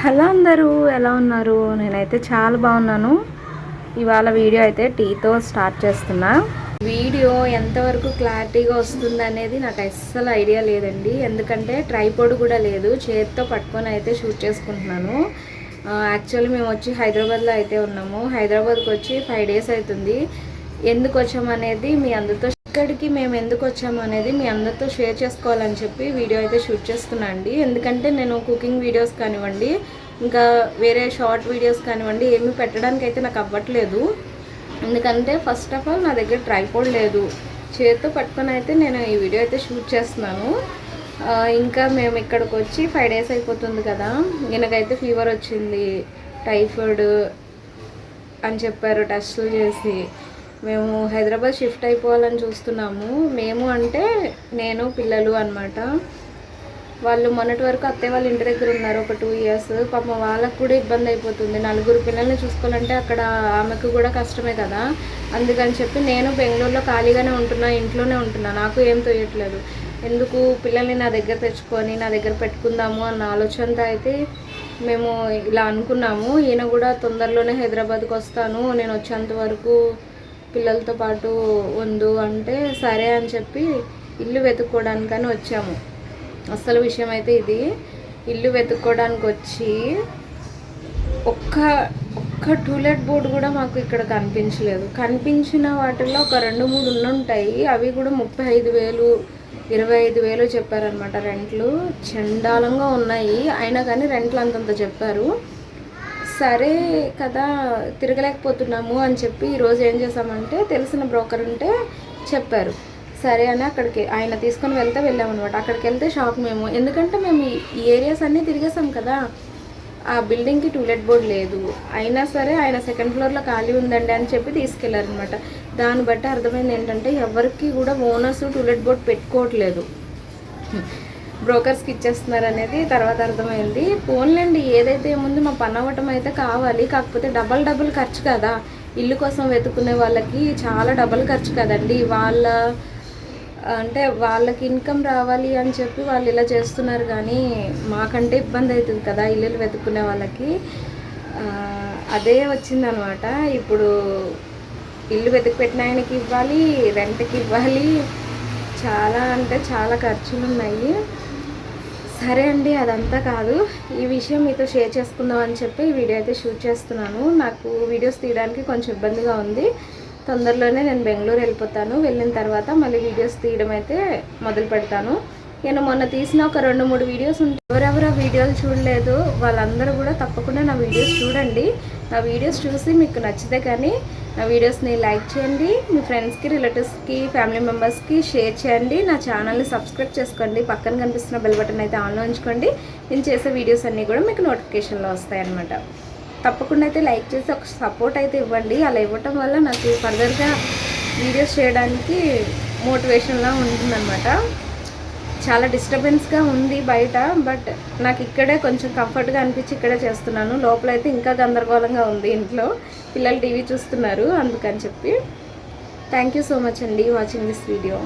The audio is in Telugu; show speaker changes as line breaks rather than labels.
హలో అందరూ ఎలా ఉన్నారు? నేనైతే చాలా బాగున్నాను. ఇవాళ వీడియో అయితే టీతో స్టార్ట్ చేస్తున్నా. వీడియో ఎంతవరకు క్లారిటీగా వస్తుంది అనేది నాకు అస్సలు ఐడియా లేదండి. ఎందుకంటే ట్రైపోడ్ కూడా లేదు. చేతితో పట్టుకొని అయితే షూట్ చేసుకుంటున్నాను. యాక్చువల్లీ మేము వచ్చి హైదరాబాద్లో అయితే ఉన్నాము. హైదరాబాద్కి వచ్చి ఫైవ్ డేస్ అవుతుంది. ఎందుకు వచ్చామనేది మీ అందరితో ఇక్కడికి మేము ఎందుకు వచ్చాము అనేది మీ అందరితో షేర్ చేసుకోవాలని చెప్పి వీడియో అయితే షూట్ చేస్తున్నా అండి. ఎందుకంటే నేను కుకింగ్ వీడియోస్ కానివ్వండి ఇంకా వేరే షార్ట్ వీడియోస్ కానివ్వండి ఏమీ పెట్టడానికి అయితే నాకు అవ్వట్లేదు. ఎందుకంటే ఫస్ట్ ఆఫ్ ఆల్ నా దగ్గర ట్రైపోడ్ లేదు. చేతితో పట్టుకొని అయితే నేను ఈ వీడియో అయితే షూట్ చేస్తున్నాను. ఇంకా మేము ఇక్కడికి వచ్చి ఫైవ్ డేస్ అయిపోతుంది కదా. ఈయనకైతే ఫీవర్ వచ్చింది టైఫాయిడ్ అని చెప్పారు టెస్టులు చేసి. మేము హైదరాబాద్ షిఫ్ట్ అయిపోవాలని చూస్తున్నాము. మేము అంటే నేను పిల్లలు అన్నమాట. వాళ్ళు మొన్నటి వరకు అత్తయ్య వాళ్ళ ఇంటి దగ్గర ఉన్నారు ఒక టూ ఇయర్స్ పాపం వాళ్ళకు కూడా ఇబ్బంది అయిపోతుంది. నలుగురు పిల్లల్ని చూసుకోవాలంటే అక్కడ ఆమెకు కూడా కష్టమే కదా. అందుకని చెప్పి నేను బెంగళూరులో ఖాళీగానే ఉంటున్నా ఇంట్లోనే ఉంటున్నా. నాకు ఏం తోయట్లేదు. ఎందుకు? పిల్లల్ని నా దగ్గర తెచ్చుకొని నా దగ్గర పెట్టుకుందాము అన్న ఆలోచనతో అయితే మేము ఇలా అనుకున్నాము. ఈయన కూడా తొందరలోనే హైదరాబాద్కి వస్తాను. నేను వచ్చేంత వరకు పిల్లలతో పాటు ఉండు అంటే సరే అని చెప్పి ఇల్లు వెతుక్కోవడానికని వచ్చాము. అసలు విషయం అయితే ఇది ఇల్లు వెతుక్కోవడానికి వచ్చి ఒక్క ఒక్క టూలెట్ బోర్డు కూడా మాకు ఇక్కడ కనిపించలేదు. కనిపించిన వాటిల్లో ఒక రెండు మూడు ఉంటాయి అవి కూడా ముప్పై ఐదు వేలు ఇరవై ఐదు వేలు చెప్పారనమాట రెంట్లు. చండాలంగా ఉన్నాయి. అయినా కానీ రెంట్లు అంతంత చెప్పారు. సరే కదా తిరగలేకపోతున్నాము అని చెప్పి ఈరోజు ఏం చేసామంటే తెలిసిన బ్రోకర్ ఉంటే చెప్పారు. సరే అని అక్కడికి ఆయన తీసుకొని వెళ్తే వెళ్ళామన్నమాట. అక్కడికి వెళ్తే షాక్ మేము. ఎందుకంటే మేము ఈ- ఏరియాస్ అన్నీ తిరిగేసాం కదా. ఆ బిల్డింగ్కి టూలెట్ బోర్డ్ లేదు. అయినా సరే ఆయన సెకండ్ ఫ్లోర్లో ఖాళీ ఉందండి అని చెప్పి తీసుకెళ్ళారనమాట దాన్ని బట్టి అర్థమైంది ఏంటంటే ఎవరికి కూడా ఓనర్స్ టూలెట్ బోర్డ్ పెట్టుకోవట్లేదు. బ్రోకర్స్కి ఇచ్చేస్తున్నారు అనేది తర్వాత అర్థమైంది. ఫోన్లేండి ఏదైతే ముందు మా పని అవ్వటం అయితే కావాలి కాకపోతే డబల్ డబుల్ ఖర్చు కదా. ఇల్లు కోసం వెతుకునే వాళ్ళకి చాలా డబల్ ఖర్చు కదండి. వాళ్ళ అంటే వాళ్ళకి ఇన్కమ్ రావాలి అని చెప్పి వాళ్ళు ఇలా చేస్తున్నారు కానీ మాకంటే ఇబ్బంది అవుతుంది కదా ఇల్లులు వెతుక్కునే వాళ్ళకి. అదే వచ్చిందనమాట. ఇప్పుడు ఇల్లు వెతికి పెట్టిన ఆయనకి ఇవ్వాలి రెంట్కి ఇవ్వాలి. చాలా అంటే చాలా ఖర్చులు ఉన్నాయి సరే అండి అదంతా కాదు. ఈ విషయం మీతో షేర్ చేసుకుందాం అని చెప్పి ఈ వీడియో అయితే షూట్ చేస్తున్నాను. నాకు వీడియోస్ తీయడానికి కొంచెం ఇబ్బందిగా ఉంది. తొందరలోనే నేను బెంగళూరు వెళ్ళిపోతాను. వెళ్ళిన తర్వాత మళ్ళీ వీడియోస్ తీయడం అయితే మొదలు పెడతాను. నేను మొన్న తీసిన ఒక రెండు మూడు వీడియోస్ ఉంటాయి ఎవరెవరు ఆ వీడియోలు చూడలేదు వాళ్ళందరూ కూడా తప్పకుండా నా వీడియోస్ చూడండి. నా వీడియోస్ చూసి మీకు నచ్చితే కానీ నా వీడియోస్ని లైక్ చేయండి మీ ఫ్రెండ్స్కి రిలేటివ్స్కి ఫ్యామిలీ మెంబర్స్కి షేర్ చేయండి. నా ఛానల్ని సబ్స్క్రైబ్ చేసుకోండి. పక్కన కనిపిస్తున్న బెల్ బటన్ అయితే ఆన్లో ఉంచుకోండి. నేను చేసే వీడియోస్ అన్నీ కూడా మీకు నోటిఫికేషన్లో వస్తాయన్నమాట తప్పకుండా అయితే లైక్ చేసి ఒక సపోర్ట్ అయితే ఇవ్వండి. అలా ఇవ్వటం వల్ల నాకు ఫర్దర్గా వీడియోస్ చేయడానికి మోటివేషన్లా ఉంటుందన్నమాట. చాలా డిస్టర్బెన్స్గా ఉంది బయట బట్ నాకు ఇక్కడే కొంచెం కంఫర్ట్గా అనిపించి ఇక్కడే చేస్తున్నాను. లోపల అయితే ఇంకా గందరగోళంగా ఉంది ఇంట్లో. పిల్లలు టీవీ చూస్తున్నారు అందుకని చెప్పి. థ్యాంక్ యూ సో మచ్ అండి వాచింగ్ దిస్ వీడియో